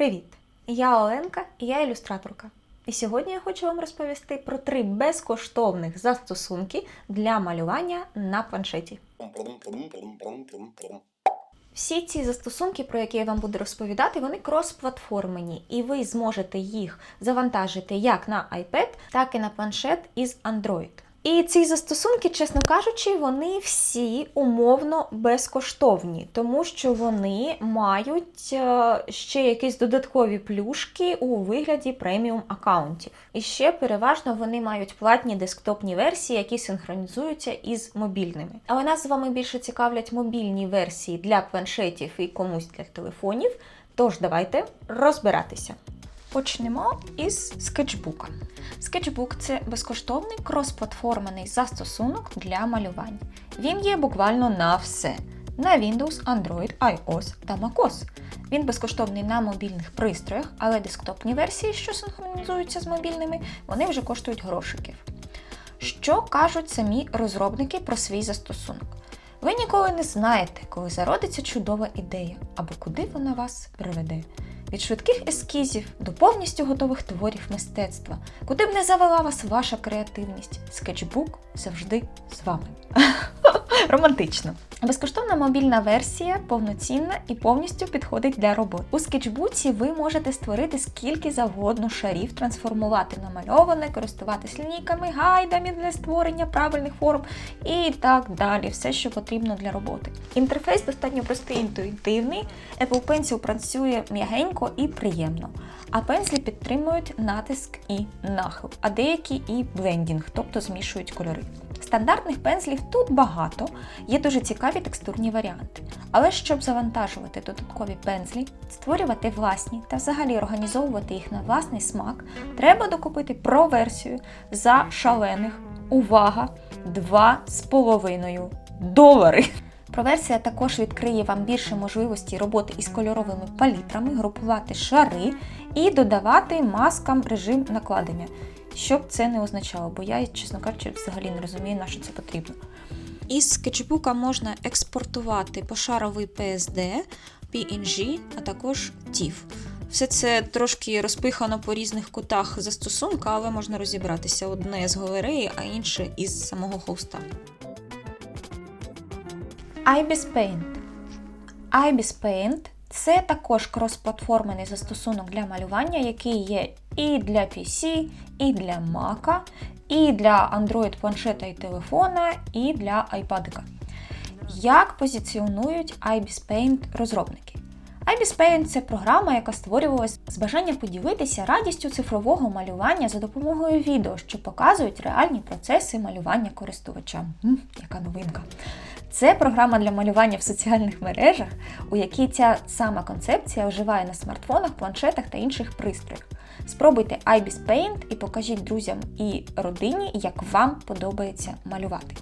Привіт! Я Оленка я ілюстраторка. І сьогодні я хочу вам розповісти про три безкоштовних застосунки для малювання на планшеті. Всі ці застосунки, про які я вам буду розповідати, вони крос-платформені, і ви зможете їх завантажити як на iPad, так і на планшет із Android. І ці застосунки, чесно кажучи, вони всі умовно безкоштовні, тому що вони мають е, ще якісь додаткові плюшки у вигляді преміум аккаунтів. І ще переважно вони мають платні десктопні версії, які синхронізуються із мобільними. Але нас з вами більше цікавлять мобільні версії для планшетів і комусь для телефонів. Тож давайте розбиратися. Почнемо із скетчбука. Sketchbook – це безкоштовний крос-платформений застосунок для малювань. Він є буквально на все: на Windows, Android, iOS та macOS. Він безкоштовний на мобільних пристроях, але десктопні версії, що синхронізуються з мобільними, вони вже коштують грошиків. Що кажуть самі розробники про свій застосунок? Ви ніколи не знаєте, коли зародиться чудова ідея або куди вона вас приведе. Від швидких ескізів до повністю готових творів мистецтва, куди б не завела вас ваша креативність, скетчбук завжди з вами. Романтично. Безкоштовна мобільна версія повноцінна і повністю підходить для роботи. У скетчбуці ви можете створити скільки завгодно шарів, трансформувати намальоване, користуватись лінійками, гайдами для створення правильних форм і так далі. Все, що потрібно для роботи. Інтерфейс достатньо простий інтуїтивний. Apple Pencil працює м'ягенько і приємно. А пензлі підтримують натиск і нахил, а деякі і блендінг, тобто змішують кольори. Стандартних пензлів тут багато, є дуже цікаві текстурні варіанти. Але щоб завантажувати додаткові пензлі, створювати власні та взагалі організовувати їх на власний смак, треба докупити про-версію за шалених, увага, 2,5 долари. Проверсія також відкриє вам більше можливостей роботи із кольоровими палітрами, групувати шари і додавати маскам режим накладення. Що б це не означало, бо я, чесно кажучи, взагалі не розумію, на що це потрібно. Із скетчбука можна експортувати пошаровий PSD, PNG, а також TIFF. Все це трошки розпихано по різних кутах застосунка, але можна розібратися одне з галереї, а інше із самого хоста. IBIS Paint. IBIS Paint це також крос-платформений застосунок для малювання, який є і для PC, і для Mac, і для Android планшета і телефона, і для iPad. Як позиціонують IBIS Paint розробники? IBIS Paint – це програма, яка створювалась з бажанням поділитися радістю цифрового малювання за допомогою відео, що показують реальні процеси малювання користувачам. М, яка новинка! Це програма для малювання в соціальних мережах, у якій ця сама концепція вживає на смартфонах, планшетах та інших пристроях. Спробуйте IBIS Paint і покажіть друзям і родині, як вам подобається малювати.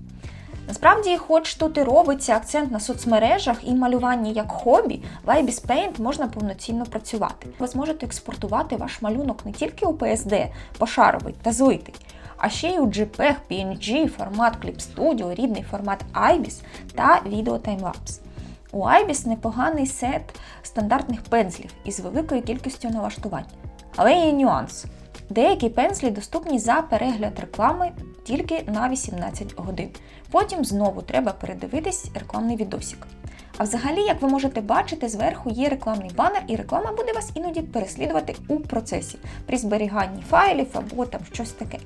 Насправді, хоч тут і робиться акцент на соцмережах і малюванні як хобі, в IBIS Paint можна повноцінно працювати. Ви зможете експортувати ваш малюнок не тільки у PSD, пошаровий та злитий, а ще й у JPEG, PNG, формат Clip Studio, рідний формат IBIS та відео таймлапс. У IBIS непоганий сет стандартних пензлів із великою кількістю налаштувань. Але є нюанс. Деякі пензлі доступні за перегляд реклами тільки на 18 годин. Потім знову треба передивитись рекламний відосик. А взагалі, як ви можете бачити, зверху є рекламний банер, і реклама буде вас іноді переслідувати у процесі при зберіганні файлів або там щось таке.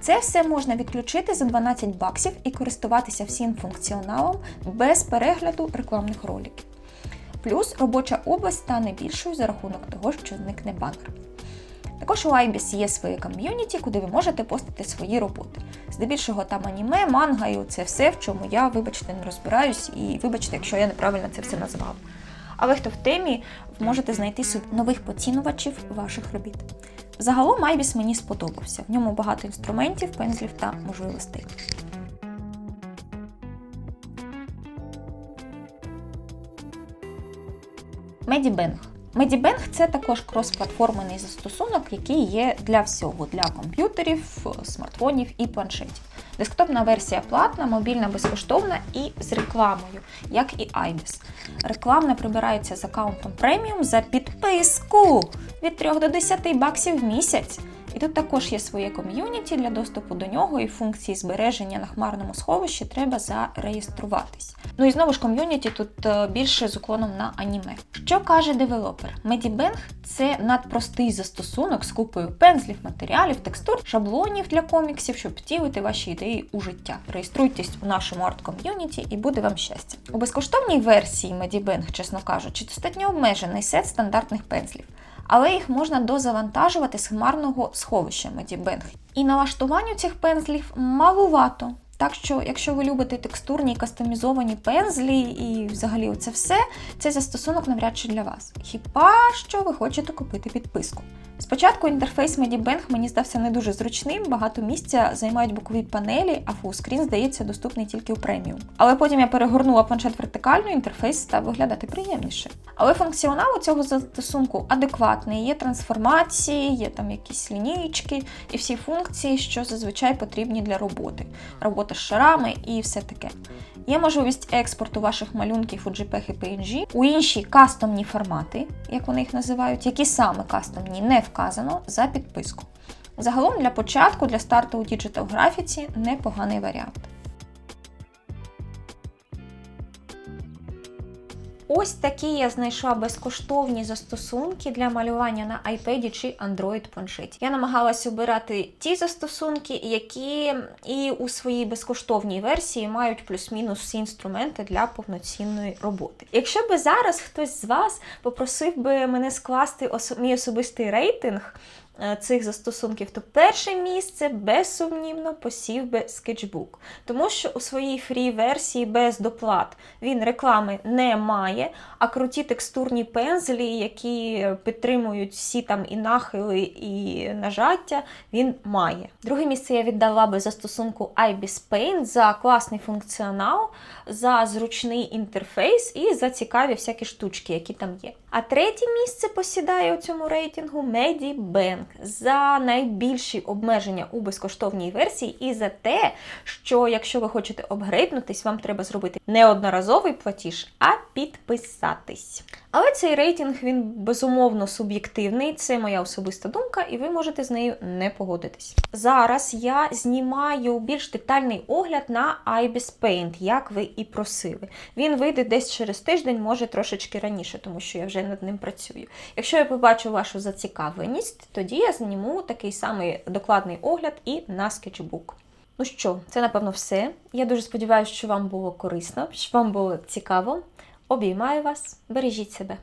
Це все можна відключити за 12 баксів і користуватися всім функціоналом без перегляду рекламних роликів. Плюс робоча область стане більшою за рахунок того, що зникне банер. Також у IBIS є своє ком'юніті, куди ви можете постити свої роботи. Здебільшого там аніме, манга і це все, в чому я, вибачте, не розбираюсь, і вибачте, якщо я неправильно це все назвав. Але хто в темі, можете знайти нових поцінувачів ваших робіт. Загалом IBIS мені сподобався. В ньому багато інструментів, пензлів та можливостей. Medibang. Medibang – це також крос-платформений застосунок, який є для всього: для комп'ютерів, смартфонів і планшетів. Десктопна версія платна, мобільна безкоштовна і з рекламою, як і IBIS. Рекламна прибирається з аккаунтом преміум за підписку від 3 до 10 баксів в місяць. І тут також є своє ком'юніті для доступу до нього і функції збереження на хмарному сховищі треба зареєструватись. Ну і знову ж ком'юніті тут е, більше з уклоном на аніме. Що каже девелопер? Medibang – це надпростий застосунок з купою пензлів, матеріалів, текстур, шаблонів для коміксів, щоб втілити ваші ідеї у життя. Реєструйтесь у нашому арт-ком'юніті і буде вам щастя. У безкоштовній версії Medibang, чесно кажучи, достатньо обмежений сет стандартних пензлів але їх можна дозавантажувати з хмарного сховища Medibank. І налаштуванню цих пензлів малувато. Так що, якщо ви любите текстурні кастомізовані пензлі і взагалі це все, цей застосунок навряд чи для вас. Хіба що ви хочете купити підписку. Спочатку інтерфейс Medibang мені здався не дуже зручним, багато місця займають бокові панелі, а фулскрін, здається, доступний тільки у преміум. Але потім я перегорнула планшет вертикально, інтерфейс став виглядати приємніше. Але функціонал у цього застосунку адекватний, є трансформації, є там якісь лінійки і всі функції, що зазвичай потрібні для роботи. Робота з шарами і все таке. Є можливість експорту ваших малюнків у JPEG і PNG у інші кастомні формати, як вони їх називають, які саме кастомні не вказано за підписку. Загалом для початку, для старту у діджитал графіці непоганий варіант. Ось такі я знайшла безкоштовні застосунки для малювання на iPad чи Android планшеті. Я намагалась обирати ті застосунки, які і у своїй безкоштовній версії мають плюс-мінус всі інструменти для повноцінної роботи. Якщо би зараз хтось з вас попросив би мене скласти мій особистий рейтинг. Е, Цих застосунків, то перше місце безсумнівно посів би Sketchbook. Тому що у своїй фрі-версії без доплат він реклами не має, а круті текстурні пензлі, які підтримують всі там і нахили, і нажаття, він має. Друге місце я віддала би застосунку IBIS Paint за класний функціонал, за зручний інтерфейс і за цікаві всякі штучки, які там є. А третє місце посідає у цьому рейтингу Medibank за найбільші обмеження у безкоштовній версії і за те, що якщо ви хочете обгрейднутись, вам треба зробити не одноразовий платіж, а підписатись. Але цей рейтинг він безумовно суб'єктивний, це моя особиста думка, і ви можете з нею не погодитись. Зараз я знімаю більш детальний огляд на IBIS Paint, як ви і просили. Він вийде десь через тиждень, може трошечки раніше, тому що я вже над ним працюю. Якщо я побачу вашу зацікавленість, тоді я зніму такий самий докладний огляд і на скетчбук. Ну що, це напевно все. Я дуже сподіваюся, що вам було корисно, що вам було цікаво. Обіймаю вас, бережіть себе.